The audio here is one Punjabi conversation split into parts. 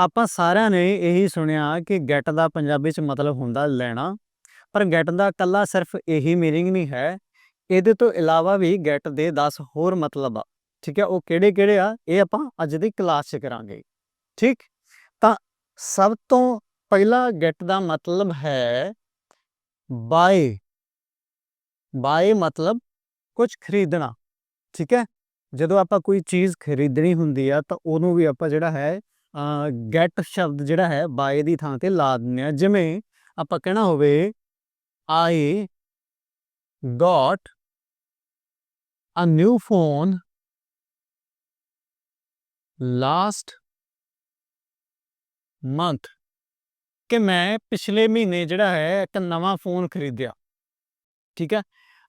ਆਪਾਂ ਸਾਰਿਆਂ ਨੇ ਇਹੀ ਸੁਣਿਆ ਕਿ ਗੈਟ ਦਾ ਪੰਜਾਬੀ ਚ ਮਤਲਬ ਹੁੰਦਾ ਲੈਣਾ, ਪਰ ਗੈਟ ਦਾ ਇਕੱਲਾ ਸਿਰਫ ਇਹੀ ਮੀਨਿੰਗ ਨਹੀਂ ਹੈ। ਇਹਦੇ ਤੋਂ ਇਲਾਵਾ ਵੀ ਗੈਟ ਦੇ 10 ਹੋਰ ਮਤਲਬ ਆ, ਠੀਕ ਹੈ, ਉਹ ਕਿਹੜੇ ਕਿਹੜੇ ਆ, ਇਹ ਆਪਾਂ ਅੱਜ ਦੀ ਕਲਾਸ 'ਚ ਕਰਾਂਗੇ, ਠੀਕ? ਤਾਂ ਸਭ ਤੋਂ ਪਹਿਲਾ ਗੈਟ ਦਾ ਮਤਲਬ ਹੈ ਬਾਏ ਬਾਏ ਮਤਲਬ ਕੁਝ ਖਰੀਦਣਾ, ਠੀਕ ਹੈ? ਜਦੋਂ ਆਪਾਂ ਕੋਈ ਚੀਜ਼ ਖਰੀਦਣੀ ਹੁੰਦੀ ਆ ਤਾਂ ਉਹਨੂੰ ਵੀ ਆਪਾਂ ਜਿਹੜਾ ਹੈ ਗੈਟ ਸ਼ਬਦ ਜਿਹੜਾ ਹੈ ਬਾਏ ਦੀ ਥਾਂ ਤੇ ਲਾ ਦਿੰਦੇ ਆ ਜਿਵੇਂ ਆਪਾਂ ਕਹਿਣਾ ਹੋਵੇ I Gat a new phone last month ਕਿ ਮੈਂ ਪਿਛਲੇ ਮਹੀਨੇ ਜਿਹੜਾ ਹੈ ਇੱਕ ਨਵਾਂ ਫੋਨ ਖਰੀਦਿਆ ਠੀਕ ਹੈ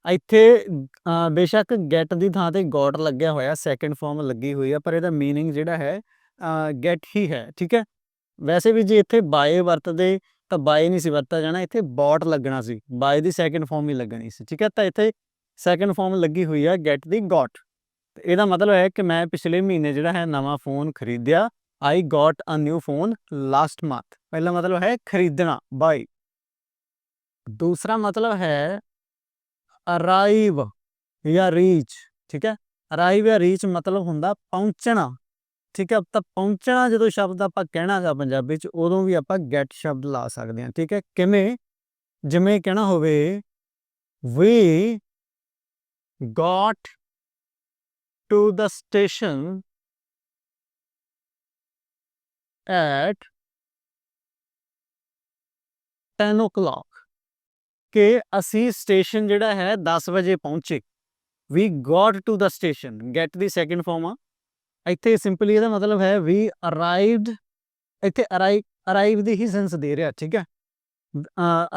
ਇੱਥੇ ਅ, ਬੇਸ਼ੱਕ ਗੈਟ ਦੀ ਥਾਂ ਤੇ ਗੋਟ ਲੱਗਿਆ ਹੋਇਆ ਸੈਕੰਡ ਫਾਰਮ ਲੱਗੀ ਹੋਈ ਆ ਪਰ ਇਹਦਾ मीनिंग ਜਿਹੜਾ ਹੈ ਗੈਟ ਹੀ ਹੈ, ਠੀਕ ਹੈ? ਵੈਸੇ ਵੀ ਜੇ ਇੱਥੇ ਬਾਏ ਵਰਤਦੇ ਤਾਂ ਬਾਏ ਨਹੀਂ ਸੀ ਵਰਤਾ ਜਾਣਾ, ਇੱਥੇ ਬੌਟ ਲੱਗਣਾ ਸੀ ਬਾਏ ਦੀ ਸੈਕੰਡ ਫਾਰਮ ਹੀ ਲੱਗਣੀ ਸੀ, ਠੀਕ ਹੈ? ਤਾਂ ਇੱਥੇ ਸੈਕੰਡ ਫਾਰਮ ਲੱਗੀ ਹੋਈ ਹੈ ਗੈਟ ਦੀ ਗੋਟ ਤੇ ਇਹਦਾ ਮਤਲਬ ਹੈ ਕਿ ਮੈਂ ਪਿਛਲੇ ਮਹੀਨੇ ਜਿਹੜਾ ਹੈ ਨਵਾਂ ਫੋਨ ਖਰੀਦਿਆ I got a new phone last month ਪਹਿਲਾ ਮਤਲਬ ਹੈ ਖਰੀਦਣਾ ਬਾਈ ਦੂਸਰਾ ਮਤਲਬ ਹੈ ਅਰਾਈਵ ਜਾਂ ਰੀਚ ਠੀਕ ਹੈ? ਅਰਾਈਵ ਜਾਂ ਰੀਚ ਮਤਲਬ ਹੁੰਦਾ ਪਹੁੰਚਣਾ। ਠੀਕ ਹੈ, ਤਾਂ ਪਹੁੰਚਣਾ ਜਦੋਂ ਸ਼ਬਦ ਆਪਾਂ ਕਹਿਣਾ ਹੈ ਪੰਜਾਬੀ ਚ, ਉਦੋਂ ਵੀ ਆਪਾਂ ਗੈਟ ਸ਼ਬਦ ਲਾ ਸਕਦੇ ਹਾਂ, ਠੀਕ ਹੈ। ਕਿਵੇਂ? ਜਿਵੇਂ ਕਹਿਣਾ ਹੋਵੇ, we got to the station at 10 o'clock ਕਿ ਅਸੀਂ ਸਟੇਸ਼ਨ ਜਿਹੜਾ ਹੈ 10 ਵਜੇ ਪਹੁੰਚੇ। We got to the station, get ਦੀ ਸੈਕੰਡ ਫਾਰਮ ਆ। ਇੱਥੇ ਸਿੰਪਲੀ ਇਹਦਾ ਮਤਲਬ ਹੈ ਵੀ ਅਰਾਈਵਡ ਇੱਥੇ ਅਰਾਈਵ ਅਰਾਈਵ ਦੀ ਹੀ ਸੈਂਸ ਦੇ ਰਿਹਾ, ਠੀਕ ਹੈ?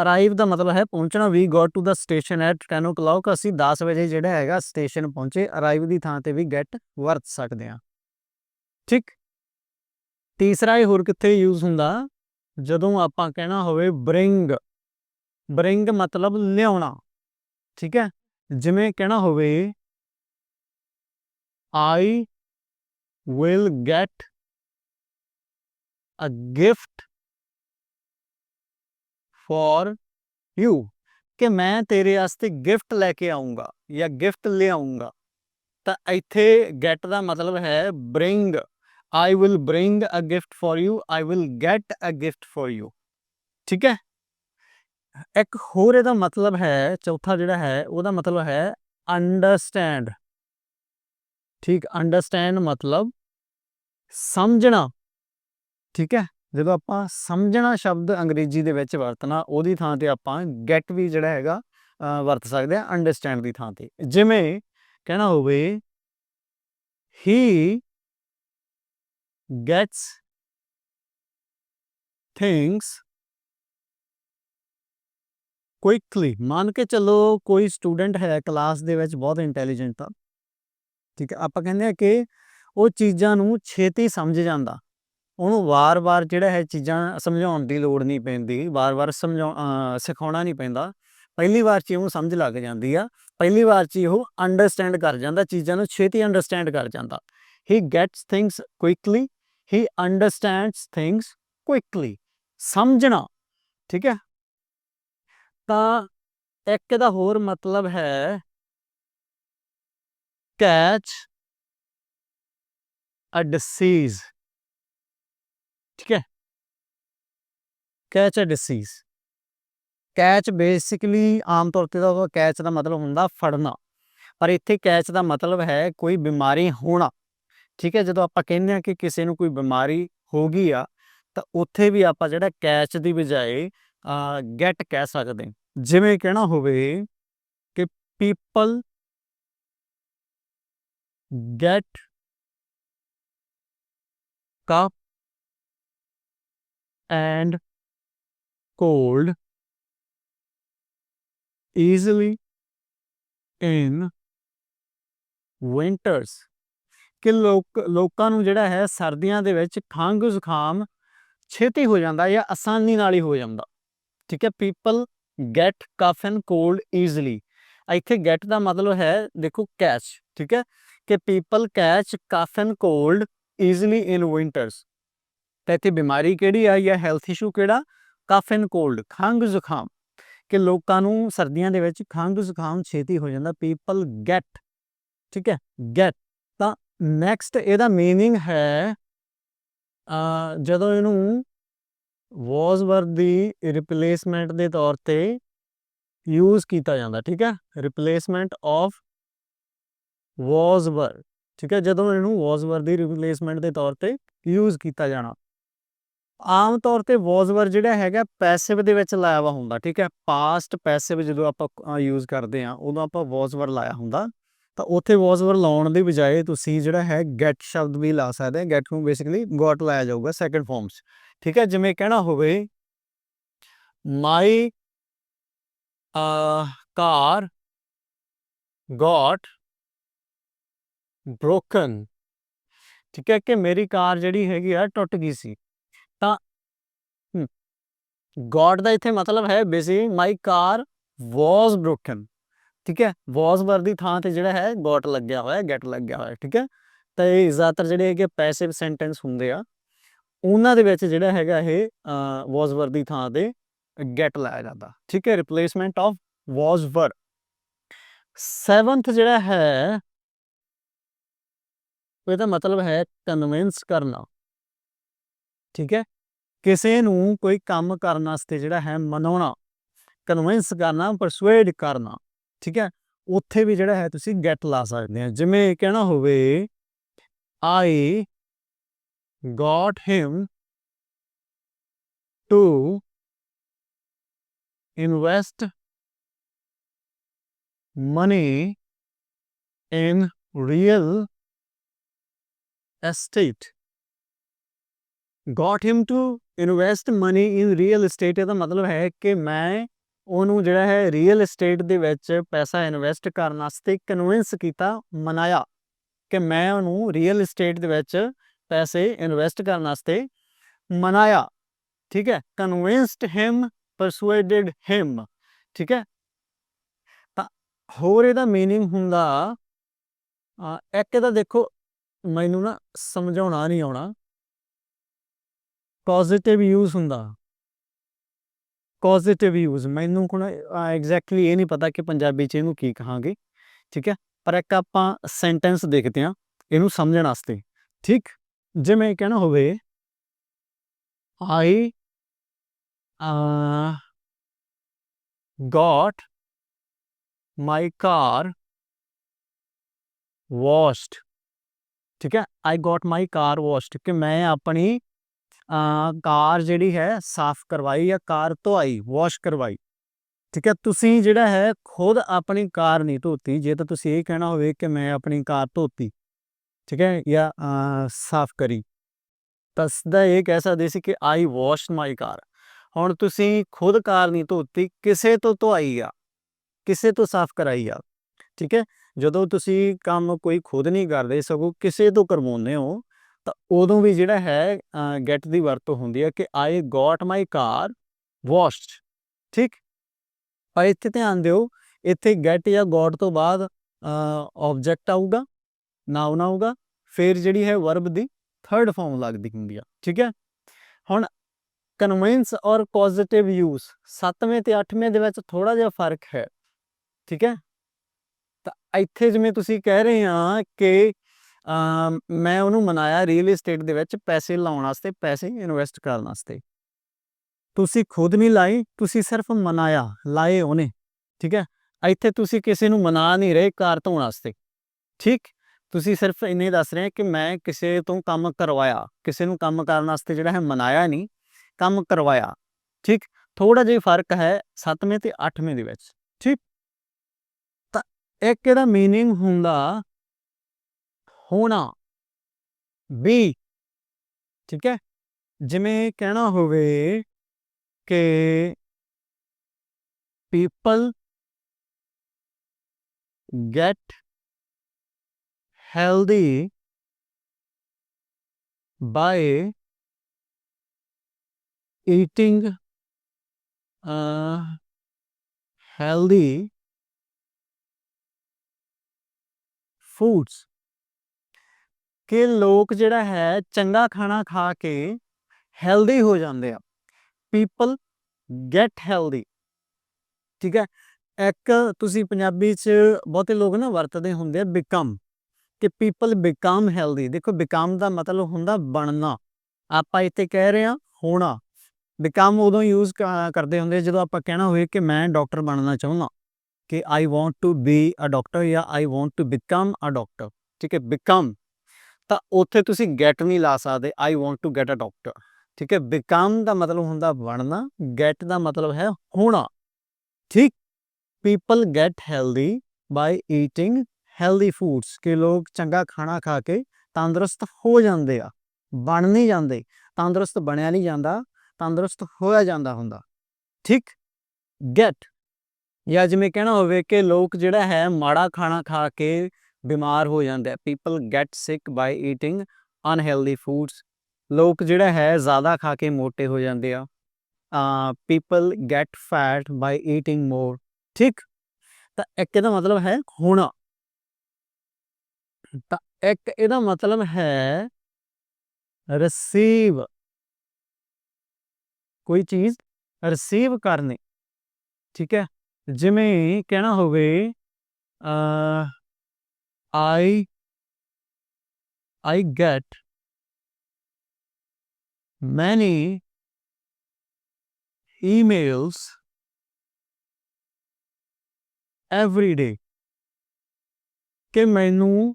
ਅਰਾਈਵ ਦਾ ਮਤਲਬ ਹੈ ਪਹੁੰਚਣਾ we got to the station at 10 o'clock, ਅਸੀਂ 10 ਵਜੇ ਜਿਹੜਾ ਹੈਗਾ ਸਟੇਸ਼ਨ ਪਹੁੰਚੇ ਅਰਾਈਵ ਦੀ ਥਾਂ ਤੇ ਵੀ ਗੈਟ ਵਰਤ ਸਕਦੇ ਆ ਠੀਕ? ਤੀਸਰਾ ਇਹ ਹੋਰ ਕਿੱਥੇ ਯੂਜ਼ ਹੁੰਦਾ? ਜਦੋਂ ਆਪਾਂ ਕਹਿਣਾ ਹੋਵੇ ਬ੍ਰਿੰਗ ਬ੍ਰਿੰਗ ਮਤਲਬ ਲਿਆਉਣਾ, ਠੀਕ ਹੈ? ਜਿਵੇਂ ਕਹਿਣਾ ਹੋਵੇ ਆਈ will get a gift for you. ਕਿ ਮੈਂ ਤੇਰੇ ਵਾਸਤੇ ਗਿਫਟ ਲੈ ਕੇ ਆਉਂਗਾ ਜਾਂ ਗਿਫਟ ਲੈ ਆਉਂਗਾ ਤਾਂ ਇੱਥੇ ਗੈਟ ਦਾ ਮਤਲਬ ਹੈ bring I will bring a gift for you I will get a gift for you ਠੀਕ ਹੈ? ਇੱਕ ਹੋਰ ਇਹਦਾ ਮਤਲਬ ਹੈ, ਚੌਥਾ ਜਿਹੜਾ ਹੈ, ਉਹਦਾ ਮਤਲਬ ਹੈ ਅੰਡਰਸਟੈਂਡ ਠੀਕ ਅੰਡਰਸਟੈਂਡ ਮਤਲਬ ਸਮਝਣਾ। ਠੀਕ ਹੈ? ਜਦੋਂ ਆਪਾਂ ਸਮਝਣਾ ਸ਼ਬਦ ਅੰਗਰੇਜ਼ੀ ਦੇ ਵਿੱਚ ਵਰਤਣਾ, ਉਹਦੀ ਥਾਂ ਤੇ ਆਪਾਂ ਗੈਟ ਵੀ ਜਿਹੜਾ ਹੈਗਾ ਵਰਤ ਸਕਦੇ ਆ ਅੰਡਰਸਟੈਂਡ ਦੀ ਥਾਂ ਤੇ। ਜਿਵੇਂ ਕਹਿਣਾ ਹੋਵੇ ਹੀ ਗੈਟਸ ਥਿੰਗਸ ਕੁਇਕਲੀ ਮੰਨ ਕੇ ਚੱਲੋ, ਕੋਈ ਸਟੂਡੈਂਟ ਹੈ ਕਲਾਸ ਦੇ ਵਿੱਚ, ਬਹੁਤ ਇੰਟੈਲੀਜੈਂਟ ਆ। ਠੀਕ ਹੈ, ਆਪਾਂ ਕਹਿੰਦੇ ਆ ਕਿ ਉਹ ਚੀਜ਼ਾਂ ਨੂੰ ਛੇਤੀ ਸਮਝ ਜਾਂਦਾ। ਉਹਨੂੰ ਵਾਰ-ਵਾਰ ਜਿਹੜਾ ਹੈ ਚੀਜ਼ਾਂ ਸਮਝਾਉਣ ਦੀ ਲੋੜ ਨਹੀਂ ਪੈਂਦੀ, ਵਾਰ-ਵਾਰ ਸਮਝਾਉ ਸਿਖਾਉਣਾ ਨਹੀਂ ਪੈਂਦਾ। ਪਹਿਲੀ ਵਾਰ 'ਚ ਹੀ ਉਹਨੂੰ ਸਮਝ ਲੱਗ ਜਾਂਦੀ ਆ। ਪਹਿਲੀ ਵਾਰ 'ਚ ਹੀ ਉਹ ਅੰਡਰਸਟੈਂਡ ਕਰ ਜਾਂਦਾ, ਚੀਜ਼ਾਂ ਨੂੰ ਛੇਤੀ ਅੰਡਰਸਟੈਂਡ ਕਰ ਜਾਂਦਾ। He gets things quickly he understands things quickly ਸਮਝਣਾ, ਠੀਕ ਹੈ। ਤਾਂ ਇੱਕ ਦਾ ਹੋਰ ਮਤਲਬ ਹੈ ਕੈਚ ਅ ਡਿਸੀਜ਼ ਠੀਕ ਹੈ catch a disease catch basically ਆਮ ਤੌਰ ਤੇ ਤਾਂ ਕੈਚ ਦਾ ਮਤਲਬ ਹੁੰਦਾ ਫੜਨਾ ਪਰ ਇੱਥੇ ਕੈਚ ਦਾ ਮਤਲਬ ਹੈ ਕੋਈ ਬਿਮਾਰੀ ਹੋਣਾ ਠੀਕ ਹੈ ਜਦੋਂ ਆਪਾਂ ਕਹਿੰਦੇ ਆ ਕਿ ਕਿਸੇ ਨੂੰ ਕੋਈ ਬਿਮਾਰੀ ਹੋ ਗਈ ਆ ਤਾਂ ਉੱਥੇ ਵੀ ਆਪਾਂ ਜਿਹੜਾ ਕੈਚ ਦੀ ਬਜਾਏ ਗੈਟ ਕਹਿ ਸਕਦੇ ਜਿਵੇਂ ਕਹਿਣਾ ਹੋਵੇ ਕਿ people get cough and cold easily in winters. ਕਿ ਲੋਕ, ਲੋਕਾਂ ਨੂੰ ਜਿਹੜਾ ਹੈ ਸਰਦੀਆਂ ਦੇ ਵਿੱਚ ਖੰਘ ਜ਼ੁਕਾਮ ਛੇਤੀ ਹੋ ਜਾਂਦਾ ਜਾਂ ਆਸਾਨੀ ਨਾਲ ਹੀ ਹੋ ਜਾਂਦਾ। ਠੀਕ ਹੈ people get cough and cold easily ਇੱਥੇ ਗੈਟ ਦਾ ਮਤਲਬ ਹੈ ਦੇਖੋ ਕੈਚ ਠੀਕ ਹੈ ਕਿ people catch cough and cold easily in winters ਤਾਂ ਇੱਥੇ ਬਿਮਾਰੀ ਕਿਹੜੀ ਆ ਜਾਂ ਹੈਲਥ ਇਸ਼ੂ ਕਿਹੜਾ? ਕਫ ਐਂਡ ਕੋਲਡ ਖੰਗ ਜ਼ੁਕਾਮ। ਕਿ ਲੋਕਾਂ ਨੂੰ ਸਰਦੀਆਂ ਦੇ ਵਿੱਚ ਖੰਗ ਜ਼ੁਕਾਮ ਛੇਤੀ ਹੋ ਜਾਂਦਾ ਪੀਪਲ ਗੈਟ ਠੀਕ ਹੈ ਗੈਟ ਤਾਂ ਨੈਕਸਟ ਇਹਦਾ ਮੀਨਿੰਗ ਹੈ ਜਦੋਂ ਇਹਨੂੰ ਵਾਸ ਵਰ ਦੀ ਰਿਪਲੇਸਮੈਂਟ ਦੇ ਤੌਰ ਤੇ ਯੂਜ਼ ਕੀਤਾ ਜਾਂਦਾ, ਠੀਕ ਹੈ। ਰਿਪਲੇਸਮੈਂਟ ਆਫ ਵਾਸ ਵਰ ਠੀਕ ਹੈ, ਜਦੋਂ ਇਹਨੂੰ ਵਾਸ ਵਰ ਦੀ ਰਿਪਲੇਸਮੈਂਟ ਦੇ ਤੌਰ ਤੇ ਯੂਜ਼ ਕੀਤਾ ਜਾਣਾ। ਆਮ ਤੌਰ ਤੇ ਵਾਸ ਵਰ ਜਿਹੜਾ ਹੈਗਾ ਪੈਸਿਵ ਦੇ ਵਿੱਚ ਲਾਇਆ ਵਾ ਹੁੰਦਾ, ਠੀਕ ਹੈ ਪਾਸਟ ਪੈਸਿਵ ਜਦੋਂ ਆਪਾਂ ਯੂਜ਼ ਕਰਦੇ ਆ ਉਦੋਂ ਆਪਾਂ ਵਾਸ ਵਰ ਲਾਇਆ ਹੁੰਦਾ, ਤਾਂ ਉੱਥੇ ਵਾਸ ਵਰ ਲਾਉਣ ਦੀ ਬਜਾਏ ਤੁਸੀਂ ਜਿਹੜਾ ਹੈ ਗੈਟ ਸ਼ਬਦ ਵੀ ਲਾ ਸਕਦੇ ਆ ਗੈਟ ਨੂੰ ਬੇਸਿਕਲੀ ਗੋਟ ਲਾਇਆ ਜਾਊਗਾ ਸੈਕੰਡ ਫਾਰਮ 'ਚ, ਠੀਕ ਹੈ, ਜਿਵੇਂ ਕਹਿਣਾ ਹੋਵੇ ਮਾਈ ਕਾਰ ਗੋਟ ਬ੍ਰੋਕਨ ਠੀਕ ਹੈ ਕਿ ਮੇਰੀ ਕਾਰ ਜਿਹੜੀ ਹੈਗੀ ਆ, ਟੁੱਟ ਗਈ ਸੀ। ਤਾਂ ਗੋਡ ਦਾ ਇੱਥੇ ਮਤਲਬ ਹੈ ਬੇਸਿਕ ਮਾਈ ਕਾਰ ਵਾਸ ਬ੍ਰੋਕਨ ਠੀਕ ਹੈ ਵਾਸ ਵਰ ਦੀ ਥਾਂ ਤੇ ਜਿਹੜਾ ਹੈ ਗੋਟ ਲੱਗਿਆ ਹੋਇਆ ਗੈਟ ਲੱਗਿਆ ਹੋਇਆ, ਠੀਕ ਹੈ। ਤਾਂ ਇਹ ਜ਼ਿਆਦਾਤਰ ਜਿਹੜੇ ਹੈਗੇ ਪੈਸਿਵ ਸੈਂਟੈਂਸ ਹੁੰਦੇ ਆ। ਉਹਨਾਂ ਦੇ ਵਿੱਚ ਜਿਹੜਾ ਹੈਗਾ ਇਹ ਵਾਸ ਵਰ ਦੀ ਥਾਂ ਤੇ ਗੈਟ ਲਾਇਆ ਜਾਂਦਾ। ਠੀਕ ਹੈ ਰਿਪਲੇਸਮੈਂਟ ਆਫ ਵਾਸ ਵਰ। ਸੈਵੰਥ ਜਿਹੜਾ ਹੈ ਇਹਦਾ ਮਤਲਬ ਹੈ ਕਨਵਿੰਸ ਕਰਨਾ। ਠੀਕ ਹੈ? ਕਿਸੇ ਨੂੰ ਕੋਈ ਕੰਮ ਕਰਨ ਵਾਸਤੇ ਜਿਹੜਾ ਹੈ ਮਨਾਉਣਾ ਕਨਵਿੰਸ ਕਰਨਾ ਪਰਸੂਏਡ ਕਰਨਾ, ਠੀਕ ਹੈ? ਉੱਥੇ ਵੀ ਜਿਹੜਾ ਹੈ ਤੁਸੀਂ ਗੈਟ ਲਾ ਸਕਦੇ ਆ ਜਿਵੇਂ ਕਹਿਣਾ ਹੋਵੇ I got him to invest money in real estate got him to invest money in real estate ਇਹਦਾ ਮਤਲਬ ਹੈ ਕਿ ਮੈਂ ਉਹਨੂੰ ਜਿਹੜਾ ਹੈ ਰੀਅਲ ਏਸਟੇਟ ਦੇ ਵਿੱਚ ਪੈਸਾ ਇਨਵੈਸਟ ਕਰਨ ਵਾਸਤੇ ਕਨਵਿੰਸ ਕੀਤਾ, ਮਨਾਇਆ ਕਿ ਮੈਂ ਉਹਨੂੰ ਰੀਅਲ ਏਸਟੇਟ ਦੇ ਵਿੱਚ ਪੈਸੇ ਇਨਵੈਸਟ ਕਰਨ ਵਾਸਤੇ ਮਨਾਇਆ। ਠੀਕ ਹੈ? ਕਨਵਿੰਸਡ ਹਿਮ ਪਰਸੂਏਡਡ ਹਿਮ ਠੀਕ ਹੈ? ਤਾਂ ਹੋਰ ਇਹਦਾ ਮੀਨਿੰਗ ਹੁੰਦਾ ਇੱਕ ਇਹਦਾ ਦੇਖੋ ਮੈਨੂੰ ਨਾ ਸਮਝਾਉਣਾ ਨਹੀਂ ਆਉਣਾ। ਪੋਜ਼ਿਟਿਵ ਯੂਜ਼ ਹੁੰਦਾ। ਪੋਜ਼ਿਟਿਵ ਯੂਜ਼ ਮੈਨੂੰ ਹੁਣ ਐਗਜ਼ੈਕਟਲੀ ਇਹ ਨਹੀਂ ਪਤਾ ਕਿ ਪੰਜਾਬੀ ਚ ਇਹਨੂੰ ਕੀ ਕਹਾਂਗੇ। ਠੀਕ ਹੈ? ਪਰ ਇੱਕ ਆਪਾਂ ਸੈਂਟੈਂਸ ਦੇਖਦੇ ਹਾਂ, ਇਹਨੂੰ ਸਮਝਣ ਵਾਸਤੇ। ਠੀਕ? ਜਿਵੇਂ ਕਹਿਣਾ ਹੋਵੇ ਆਈ ਅ ਗॉट ਮਾਈ ਕਾਰ ਵਾਸ਼ਡ ਠੀਕ ਹੈ? ਆਈ ਗॉट ਮਾਈ ਕਾਰ ਵਾਸ਼ਡ ਕਿ ਮੈਂ ਆਪਣੀ ਕਾਰ ਜਿਹੜੀ ਹੈ, ਸਾਫ਼ ਕਰਵਾਈ ਜਾਂ ਕਾਰ ਧੋਈ ਵਾਸ਼ ਕਰਵਾਈ। ਠੀਕ ਹੈ? ਤੁਸੀਂ ਜਿਹੜਾ ਹੈ, ਖੁਦ ਆਪਣੀ ਕਾਰ ਨਹੀਂ ਧੋਤੀ, ਜੇ ਤਾਂ ਤੁਸੀਂ ਇਹ ਕਹਿਣਾ ਹੋਵੇ ਕਿ ਮੈਂ ਆਪਣੀ ਕਾਰ ਧੋਤੀ, ਠੀਕ ਹੈ? ਜਾਂ ਸਾਫ਼ ਕਰੀ। ਤਾਂ ਸਿੱਧਾ ਇਹ ਕਹਿ ਸਕਦੇ ਸੀ ਕਿ ਆਈ ਵਾਸ਼ ਮਾਈ ਕਾਰ ਹੁਣ ਤੁਸੀਂ ਖੁਦ ਕਾਰ ਨਹੀਂ ਧੋਤੀ, ਕਿਸੇ ਤੋਂ ਧੋਈ ਆ, ਕਿਸੇ ਤੋਂ ਸਾਫ਼ ਕਰਾਈ ਆ, ਠੀਕ ਹੈ? ਜਦੋਂ ਤੁਸੀਂ ਕੰਮ ਕੋਈ ਖੁਦ ਨਹੀਂ ਕਰਦੇ ਸਗੋਂ ਕਿਸੇ ਤੋਂ ਕਰਵਾਉਂਦੇ ਹੋ, ਤਾਂ ਉਦੋਂ ਵੀ ਜਿਹੜਾ ਹੈ ਗੈਟ ਦੀ ਵਰਤੋਂ ਹੁੰਦੀ ਹੈ ਕਿ ਆਈ ਗॉट ਮਾਈ ਕਾਰ ਵਾਸ਼ਡ ਠੀਕ? ਆ ਇੱਥੇ ਧਿਆਨ ਦਿਓ, ਇੱਥੇ ਗੈਟ ਜਾਂ ਗॉट ਤੋਂ ਬਾਅਦ ਆਬਜੈਕਟ ਆਊਗਾ ਨਾਉਨ ਆਊਗਾ, ਫਿਰ ਜਿਹੜੀ ਹੈ ਵਰਬ ਦੀ ਥਰਡ ਫਾਰਮ ਲੱਗਦੀ ਹੁੰਦੀ ਆ, ਠੀਕ ਹੈ? ਹੁਣ ਕਨਵਿੰਸ ਔਰ ਪੋਜ਼ਿਟਿਵ ਯੂਜ਼ 7ਵੇਂ ਤੇ 8ਵੇਂ ਦੇ ਵਿੱਚ ਥੋੜਾ ਜਿਹਾ ਫ਼ਰਕ ਹੈ, ਠੀਕ ਹੈ? ਇੱਥੇ ਜਿਵੇਂ ਤੁਸੀਂ ਕਹਿ ਰਹੇ ਆ ਕਿ ਮੈਂ ਉਹਨੂੰ ਮਨਾਇਆ ਰੀਅਲ ਏਸਟੇਟ ਦੇ ਵਿੱਚ ਪੈਸੇ ਲਾਉਣ ਵਾਸਤੇ, ਪੈਸੇ ਇਨਵੈਸਟ ਕਰਨ ਵਾਸਤੇ। ਤੁਸੀਂ ਖੁਦ ਨਹੀਂ ਲਾਏ, ਤੁਸੀਂ ਸਿਰਫ ਮਨਾਇਆ, ਲਾਏ ਉਹਨੇ, ਠੀਕ ਹੈ? ਇੱਥੇ ਤੁਸੀਂ ਕਿਸੇ ਨੂੰ ਮਨਾ ਨਹੀਂ ਰਹੇ ਕਾਰ ਧੋਣ ਵਾਸਤੇ, ਠੀਕ? ਤੁਸੀਂ ਸਿਰਫ ਇੰਨੇ ਦੱਸ ਰਹੇ ਕਿ ਮੈਂ ਕਿਸੇ ਤੋਂ ਕੰਮ ਕਰਵਾਇਆ, ਕਿਸੇ ਨੂੰ ਕੰਮ ਕਰਨ ਵਾਸਤੇ ਜਿਹੜਾ ਹੈ ਮਨਾਇਆ ਨਹੀਂ, ਕੰਮ ਕਰਵਾਇਆ, ਠੀਕ? ਥੋੜਾ ਜਿਹਾ ਫ਼ਰਕ ਹੈ 7ਵੇਂ ਤੇ 8ਵੇਂ ਦੇ ਵਿੱਚ, ਠੀਕ? ਇੱਕ ਇਹਦਾ मीनिंग ਹੁੰਦਾ ਹੋਣਾ ਬੀ ਠੀਕ ਹੈ ਜਿਵੇਂ ਕਹਿਣਾ ਹੋਵੇ ਕਿ people get healthy by eating a healthy foods ਕਿ ਲੋਕ ਜਿਹੜਾ ਹੈ ਚੰਗਾ ਖਾਣਾ ਖਾ ਕੇ ਹੈਲਦੀ ਹੋ ਜਾਂਦੇ ਆ। ਪੀਪਲ ਗੈਟ ਹੈਲਦੀ ਠੀਕ ਹੈ? ਇੱਕ ਤੁਸੀਂ ਪੰਜਾਬੀ ਚ ਬਹੁਤੇ ਲੋਕ ਨਾ ਵਰਤਦੇ ਹੁੰਦੇ ਆ ਬਿਕਮ ਕਿ ਪੀਪਲ ਬਿਕਮ ਹੈਲਦੀ ਦੇਖੋ ਬਿਕਮ ਦਾ ਮਤਲਬ ਹੁੰਦਾ ਬਣਨਾ। ਆਪਾਂ ਇੱਥੇ ਕਹਿ ਰਹੇ ਹਾਂ ਹੋਣਾ। ਬਿਕਮ ਉਦੋਂ ਯੂਜ਼ ਕਰਦੇ ਹੁੰਦੇ ਜਦੋਂ ਆਪਾਂ ਕਹਿਣਾ ਹੋਵੇ ਕਿ ਮੈਂ ਡਾਕਟਰ ਬਣਨਾ ਚਾਹੁੰਦਾ। ਕਿ I want to be a doctor ਜਾਂ I want to become a doctor ਠੀਕ ਹੈ ਬਿਕਮ ਤਾਂ ਉੱਥੇ ਤੁਸੀਂ ਗੈਟ ਨਹੀਂ ਲਾ ਸਕਦੇ I want to get a doctor ਠੀਕ ਹੈ? ਬਿਕਮ ਦਾ ਮਤਲਬ ਹੁੰਦਾ ਬਣਨਾ ਗੈਟ ਦਾ ਮਤਲਬ ਹੈ ਹੋਣਾ, ਠੀਕ? People get healthy by eating healthy foods ਕਿ ਲੋਕ ਚੰਗਾ ਖਾਣਾ ਖਾ ਕੇ ਤੰਦਰੁਸਤ ਹੋ ਜਾਂਦੇ ਆ, ਬਣ ਨਹੀਂ ਜਾਂਦੇ, ਤੰਦਰੁਸਤ ਬਣਿਆ ਨਹੀਂ ਜਾਂਦਾ, ਤੰਦਰੁਸਤ ਹੋਇਆ ਜਾਂਦਾ ਹੁੰਦਾ, ਠੀਕ? ਗੈਟ ਜਾਂ ਜਿਵੇਂ ਕਹਿਣਾ ਹੋਵੇ ਕਿ ਲੋਕ ਜਿਹੜਾ ਹੈ ਮਾੜਾ ਖਾਣਾ ਖਾ ਕੇ ਬਿਮਾਰ ਹੋ ਜਾਂਦੇ ਆ। People get sick by eating unhealthy foods ਲੋਕ ਜਿਹੜਾ ਹੈ ਜ਼ਿਆਦਾ ਖਾ ਕੇ ਮੋਟੇ ਹੋ ਜਾਂਦੇ ਆ। People get fat by eating more ਠੀਕ? ਤਾਂ ਇੱਕ ਇਹਦਾ ਮਤਲਬ ਹੈ ਹੋਣਾ। ਤਾਂ ਇੱਕ ਇਹਦਾ ਮਤਲਬ ਹੈ ਰਿਸੀਵ ਕੋਈ ਚੀਜ਼ ਰਿਸੀਵ ਕਰਨੀ। ਠੀਕ ਹੈ? ਜਿਵੇਂ ਕਹਿਣਾ ਹੋਵੇ a I I get many emails every day ਕਿ ਮੈਨੂੰ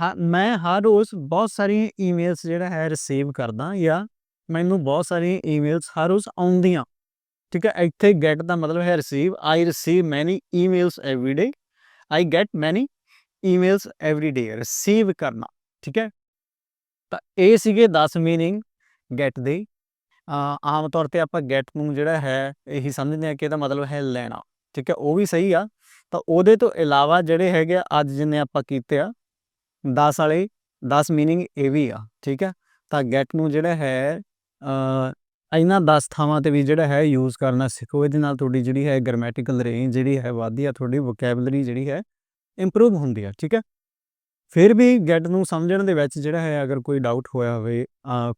ਹ- ਮੈਂ ਹਰ ਰੋਜ਼ ਬਹੁਤ ਸਾਰੀਆਂ ਈਮੇਲਸ ਜਿਹੜਾ ਹੈ ਰਿਸੀਵ ਕਰਦਾ ਜਾਂ ਮੈਨੂੰ ਬਹੁਤ ਸਾਰੀਆਂ ਈਮੇਲਸ ਹਰ ਰੋਜ਼ ਆਉਂਦੀਆਂ। ਠੀਕ ਹੈ ਇੱਥੇ ਗੈਟ ਦਾ ਮਤਲਬ ਹੈ receive I receive many emails every day I get many emails every day receive ਕਰਨਾ ਠੀਕ ਹੈ। ਤਾਂ ਇਹ ਸੀਗੇ 10 ਮੀਨਿੰਗ ਗੈਟ ਦੇ। ਆਮ ਤੌਰ ਤੇ ਆਪਾਂ ਗੈਟ ਨੂੰ ਜਿਹੜਾ ਹੈ ਇਹੀ ਸਮਝਦੇ ਆ ਕਿ ਇਹਦਾ ਮਤਲਬ ਹੈ ਲੈਣਾ ਠੀਕ ਹੈ ਉਹ ਵੀ ਸਹੀ ਆ। ਤਾਂ ਉਹਦੇ ਤੋਂ ਇਲਾਵਾ ਜਿਹੜੇ ਹੈਗੇ ਆ, ਅੱਜ ਜਿੰਨੇ ਆਪਾਂ ਕੀਤੇ ਆ 10 ਵਾਲੇ 10 ਮੀਨਿੰਗ ਇਹ ਵੀ ਆ ਠੀਕ ਹੈ। ਤਾਂ ਗੈਟ ਨੂੰ ਜਿਹੜਾ ਹੈ ਇਹਨਾਂ 10 ਥਾਵਾਂ ਤੇ ਵੀ ਜਿਹੜਾ ਹੈ ਯੂਜ਼ ਕਰਨਾ ਸਿੱਖੋ। ਇਹਦੇ ਨਾਲ ਤੁਹਾਡੀ ਜਿਹੜੀ ਹੈ ਗ੍ਰਾਮੈਟੀਕਲ ਰੇਂਜ ਜਿਹੜੀ ਹੈ ਵਧਦੀ ਆ, ਤੁਹਾਡੀ ਵੋਕੈਬਲਰੀ ਜਿਹੜੀ ਹੈ ਇੰਪਰੂਵ ਹੁੰਦੀ ਆ, ਠੀਕ ਹੈ? ਫਿਰ ਵੀ ਗੈਟ ਨੂੰ ਸਮਝਣ ਦੇ ਵਿੱਚ ਜਿਹੜਾ ਹੈ ਅਗਰ ਕੋਈ ਡਾਊਟ ਹੋਇਆ ਹੋਵੇ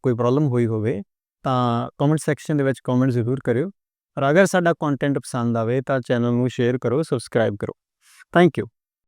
ਕੋਈ ਪ੍ਰੋਬਲਮ ਹੋਈ ਹੋਵੇ, ਤਾਂ ਕਮੈਂਟ ਸੈਕਸ਼ਨ ਦੇ ਵਿੱਚ ਕਮੈਂਟ ਜ਼ਰੂਰ ਕਰਿਓ। ਔਰ ਅਗਰ ਸਾਡਾ ਕੰਟੈਂਟ ਪਸੰਦ ਆਵੇ ਤਾਂ ਚੈਨਲ ਨੂੰ ਸ਼ੇਅਰ ਕਰੋ ਸਬਸਕ੍ਰਾਈਬ ਕਰੋ। Thank you